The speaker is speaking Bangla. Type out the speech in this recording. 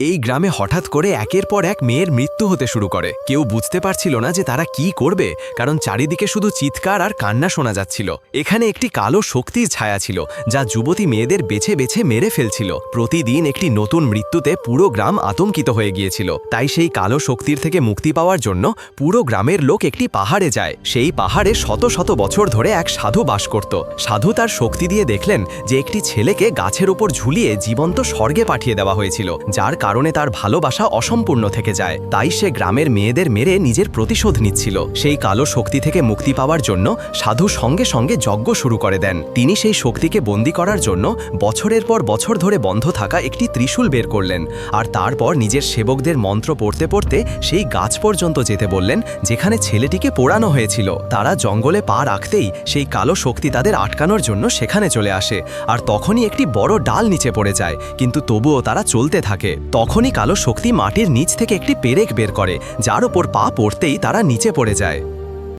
এই গ্রামে হঠাৎ করে একের পর এক মেয়ের মৃত্যু হতে শুরু করে। কেউ বুঝতে পারছিল না যে তারা কি করবে, কারণ চারিদিকে শুধু চিৎকার আর কান্না শোনা যাচ্ছিল। এখানে একটি কালো শক্তির ছায়া ছিল, যা যুবতী মেয়েদের বেছে বেছে মেরে ফেলছিল। প্রতিদিন একটি নতুন মৃত্যুতে পুরো গ্রাম আতঙ্কিত হয়ে গিয়েছিল। তাই সেই কালো শক্তির থেকে মুক্তি পাওয়ার জন্য পুরো গ্রামের লোক একটি পাহাড়ে যায়। সেই পাহাড়ে শত শত বছর ধরে এক সাধু বাস করত। সাধু তার শক্তি দিয়ে দেখলেন যে একটি ছেলেকে গাছের ওপর ঝুলিয়ে জীবন্ত স্বর্গে পাঠিয়ে দেওয়া হয়েছিল, যার কারণে তার ভালোবাসা অসম্পূর্ণ থেকে যায়। তাই সে গ্রামের মেয়েদের মেরে নিজের প্রতিশোধ নিচ্ছিল। সেই কালো শক্তি থেকে মুক্তি পাওয়ার জন্য সাধু সঙ্গে সঙ্গে যজ্ঞ শুরু করে দেন। তিনি সেই শক্তিকে বন্দি করার জন্য বছরের পর বছর ধরে বন্ধ থাকা একটি ত্রিশূল বের করলেন। আর তারপর নিজের সেবকদের মন্ত্র পড়তে পড়তে সেই গাছ পর্যন্ত যেতে বললেন, যেখানে ছেলেটিকে পোড়ানো হয়েছিল। তারা জঙ্গলে পা রাখতেই সেই কালো শক্তি তাদের আটকানোর জন্য সেখানে চলে আসে। আর তখনই একটি বড় ডাল নিচে পড়ে যায়। কিন্তু তবুও তারা চলতে থাকে। তখনই কালো শক্তি মাটির নিচ থেকে একটি পেরেক বের করে, যার ওপর পা পড়তেই তারা নিচে পড়ে যায়।